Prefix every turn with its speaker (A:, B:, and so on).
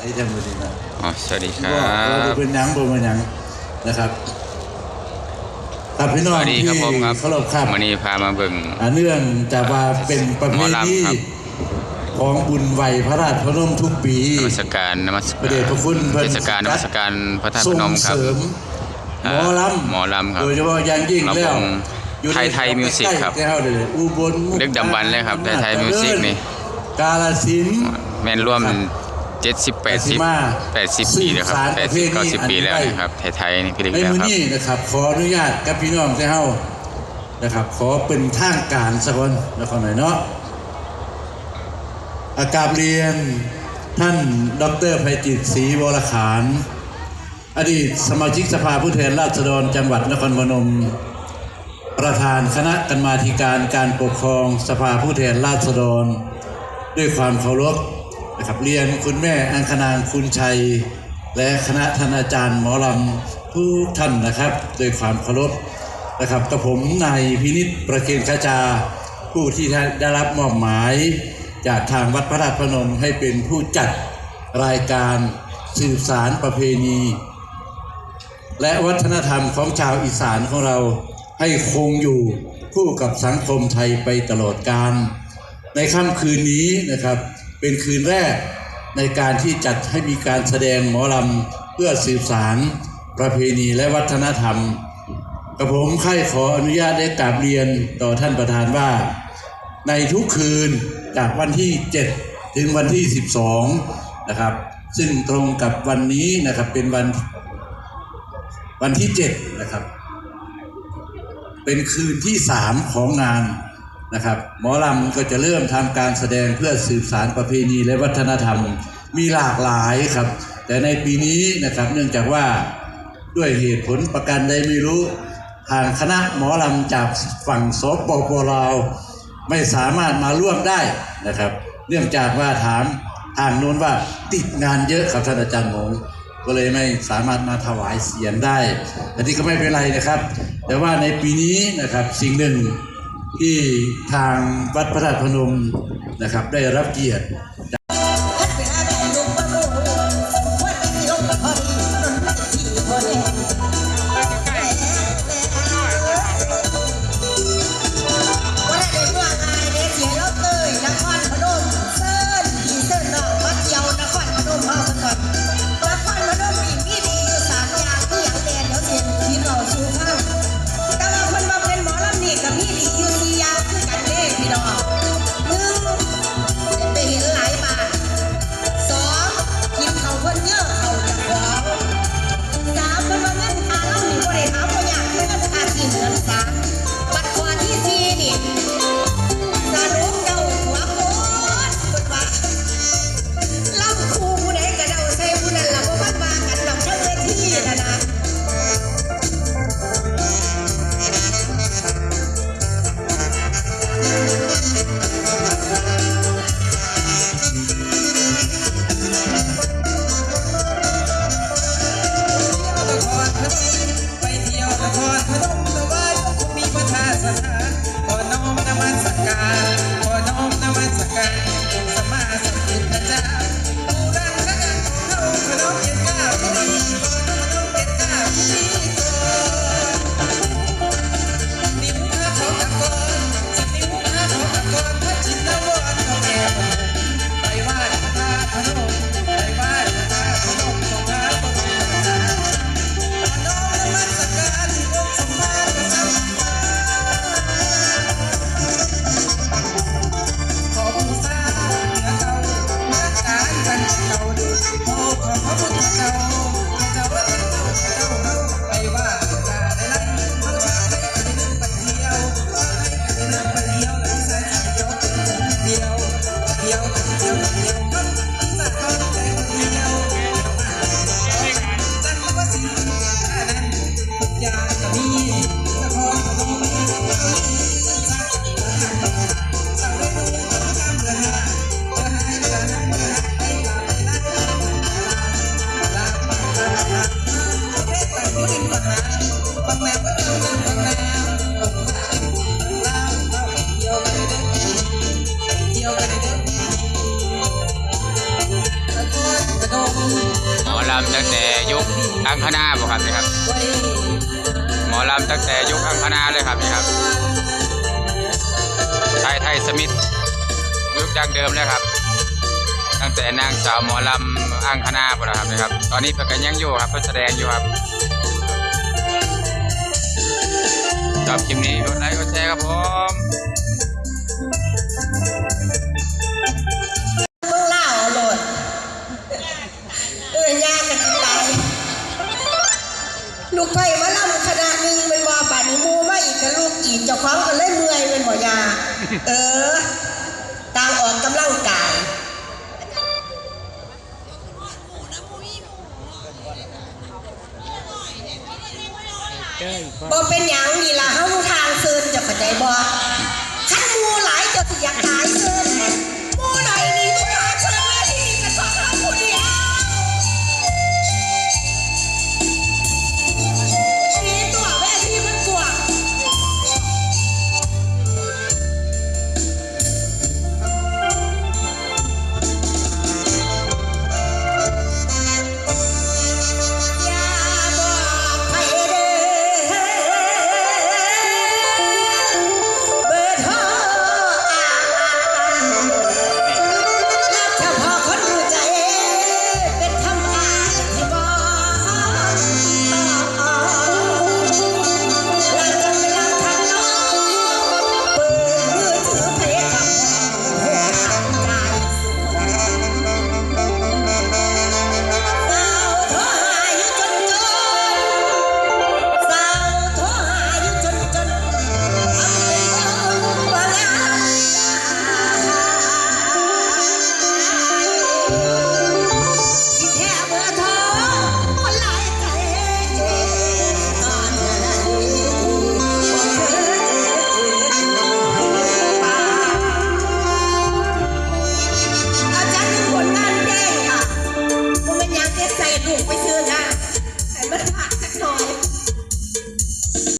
A: ไอ้จังหวัดนี้นะ
B: อ๋อสวัสดีค
A: ก็
B: รั
A: เรา
B: บ
A: เป็นหยังบ่เป็นหยังนะครับครับพี่
B: ส
A: น้อง
B: วัสดี
A: ที่
B: ครับผมครับ
A: เคารพครับ
B: วันนี้พามาเบิ่ง
A: อ่าเนื่องจากว่าเป็นประ
B: ห
A: เพ
B: มอลำ
A: ณี
B: ครับ
A: ของบุญไหวพระราชพนมทุกปี
B: นมัสการนมัส
A: พระเดชพระคุณเพิ่น
B: เทศกาลนมัสการพระธาตุพ
A: ส่ง
B: นมครับ
A: เสริมหมอล
B: หมอลำคำรับ
A: โดยเฉพาะอย่างยิ่ง
B: ลำวง
A: แล้วอยู่ใน
B: ไทยไทยมิวสิกครับ
A: ใกล้ๆแถวเลยอุบลมุ
B: ดึกดำบรรพ์เลยครับไทยไทยมิวสิกนี่
A: กาฬสินธุ์
B: แม่นร่วม 70 80
A: มา
B: 80ปีแล้วครับ
A: สืบสานประเพณี
B: 80 90ปีแล้ว
A: อันนี้
B: นะครับไทยๆนี่พี่ดึก
A: ใน
B: แล้ว
A: มือ
B: ครับ
A: นี้นะครับขออนุญาตกับพี่น้องที่เฮานะครับ ขอเป็นทางการสักคนนะครับหน่อยเนาะอากาศเรียนท่านดรไพจิตรศรีวรขานอดีตสมาชิกสภาผู้แทนราษฎรจังหวัดนครพนม ประธานคณะกรรมาธิการการปกครองสภาผู้แทนราษฎร ด้วยความเคารพ นะครับเรียนคุณแม่อังคณางคุณชัย และคณะท่านอาจารย์หมอลำทุกท่านนะครับด้วยความเคารพนะครับกับผมนายพินิษประเคนขจา ผู้ที่ได้รับมอบหมาย จากทางวัดพระธาตุพนมให้เป็นผู้จัดรายการสืบสารประเพณี และวัฒนธรรมของชาวอีสานของเราให้คงอยู่คู่กับสังคมไทยไปตลอดกาลในค่ำคืนนี้นะครับ เป็นคืนแรกในการที่จัดให้มีการแสดงหมอลำเพื่อสืบสารประเพณีและวัฒนธรรมกระผมใคร่ขออนุญาตได้กราบเรียนต่อท่านประธานว่า ในทุกคืนจากวันที่ 7 ถึงวันที่ 12 นะครับ ซึ่งตรงกับวันนี้นะครับเป็นวันวันที่เจ็ดนะครับ เป็นคืนที่สามของงาน นะครับ หมอลำก็จะเริ่มทำการแสดงเพื่อสืบสารประเพณีและวัฒนธรรมมีหลากหลายครับ แต่ในปีนี้นะครับเนื่องจากว่าด้วยเหตุผลประกันใดไม่รู้ ทางคณะหมอลำจากฝั่งสปปลาวไม่สามารถมาร่วมได้นะครับ เนื่องจากว่าถามทางโน้นว่าติดงานเยอะครับท่านอาจารย์หมงก็เลยไม่สามารถมาถวายเสียงได้แต่นี่ก็ไม่เป็นไรนะครับ แต่ว่าในปีนี้นะครับสิ่งหนึ่ง ที่ทางวัดพระธาตุพนมนะครับ ได้รับเกียรติ
C: อังค
B: ณาบ่ครับนี่ครับ หมอลำตั้งแต่ยุคอังคณาเลยครับนี่ครับชายไทยสมิธยุคดังเดิมเลยครับ ตั้งแต่นางสาวหมอลำอังคณาบ่ล่ะครับนี่ครับ ตอนนี้เพิ่นก็ยังอยู่ครับเพิ่นแสดงอยู่ครับชอบคลิปนี้กดไลค์กดแชร์ครับผม
C: ไผ่มาล่ำขนาดนึงเป็นว่าป่านนี้มูมาอีกกับลูกอีกเจ้าของก็เลยเมื่อยเป็นบ่ยา เออต่างออกกำลังกายบ่เป็นหยังนี่ล่ะเฮาทางเซินจะเข้าใจบ่คันมูหลายเจะสิอยากตาย